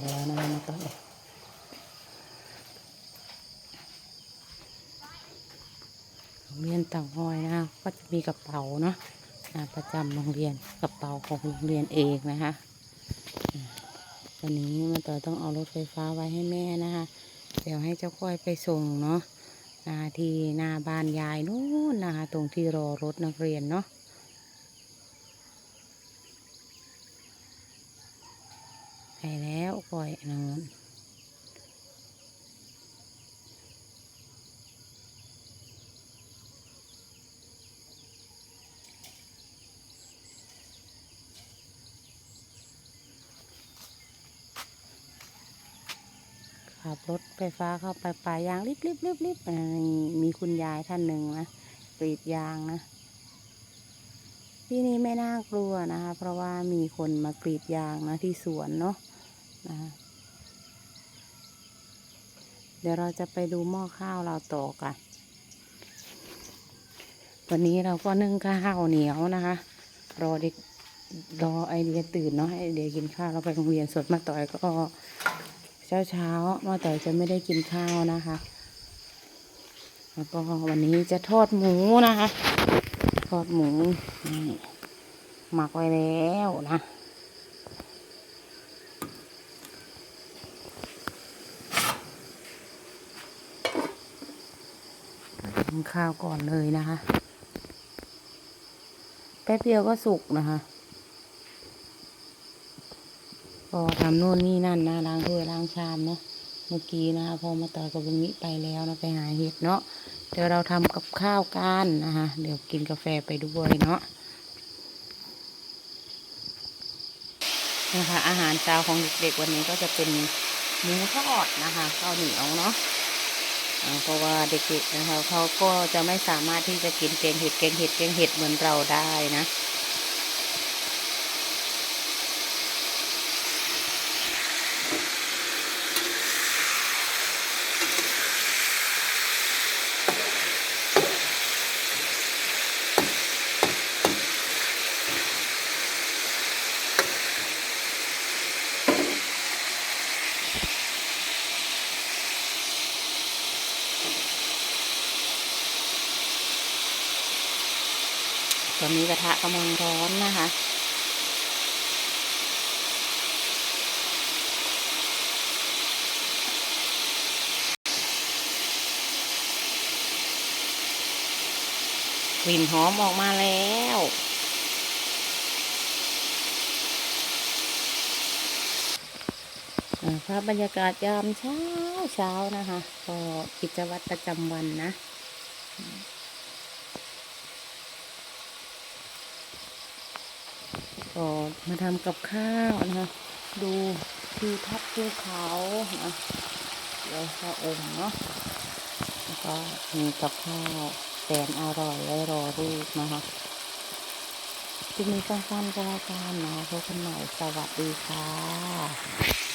แล้วนะมาต่อเรียนเต่างอยนะก็จะมีกระเป๋าเนาะประจำโรงเรียนกระเป๋าของโรงเรียนเองนะคะอ่าวันนี้มาต่อต้องเอารถไฟฟ้าไว้ให้แม่นะคะ เดี๋ยวให้เจ้าก้อยไปส่งเนาะที่หน้าบ้านยายนู้นนะคะ ตรงที่รอรถนักเรียนเนาะ ไปแล้วก้อยนอนขับรถไฟฟ้าเข้าไปป่ายางริบริบริบริบมีคุณยายท่านหนึ่งนะกรีดยางนะที่นี่ไม่น่ากลัวนะคะ เพราะว่ามีคนมากรีดยางนะที่สวนเนาะ นะเดี๋ยวเราจะไปดูหม้อข้าวเราต่อกัน วันนี้เราก็นึ่งข้าวเหนียวนะคะ รอเด็กรอไอเดียตื่นเนาะให้ไอเดียกินข้าวเราไปโรงเรียนสดมาต่อยก็เช้าเช้ามาต่อยจะไม่ได้กินข้าวนะคะ แล้วก็วันนี้จะทอดหมูนะคะ ทอดหมูนี่หมักไว้แล้วนะำข้าวก่อนเลยนะคะ แป๊บเดียวก็สุกนะคะก็ทำโน่นนี่นั่นนะล้างถ้วยล้างชามเนาะเมื่อกี้นะคะพอมาต่อยกับลุงนี้ไปแล้วนะไปหาเห็ดเนาะเดี๋ยวเราทำกับข้าวกันนะคะเดี๋ยวกินกาแฟไปด้วยเนาะนะคะอาหารเช้าของเด็กๆวันนี้ก็จะเป็นหมูทอดนะคะข้าวเหนียวเนาะ เพราะว่าเด็กๆนะคะเขาก็จะไม่สามารถที่จะกินแกงเห็ดแกงเห็ดแกงเห็ดเหมือนเราได้นะ ตอนนี้กระทะกำลังร้อนนะคะ กลิ่นหอมออกมาแล้วภาพบรรยากาศยามเช้าเช้านะคะ ก็กิจวัตรประจำวันนะ ก็มาทำกับข้าวนะคะดูทิวทัศน์ภูเขานะเดี๋ยวข้าวอมเนาะแล้วก็มีกับข้าวแสนอร่อยไว้รอรูปนะคะที่มีสั้นๆก็แล้วกันนะพบกันใหม่สวัสดีค่ะ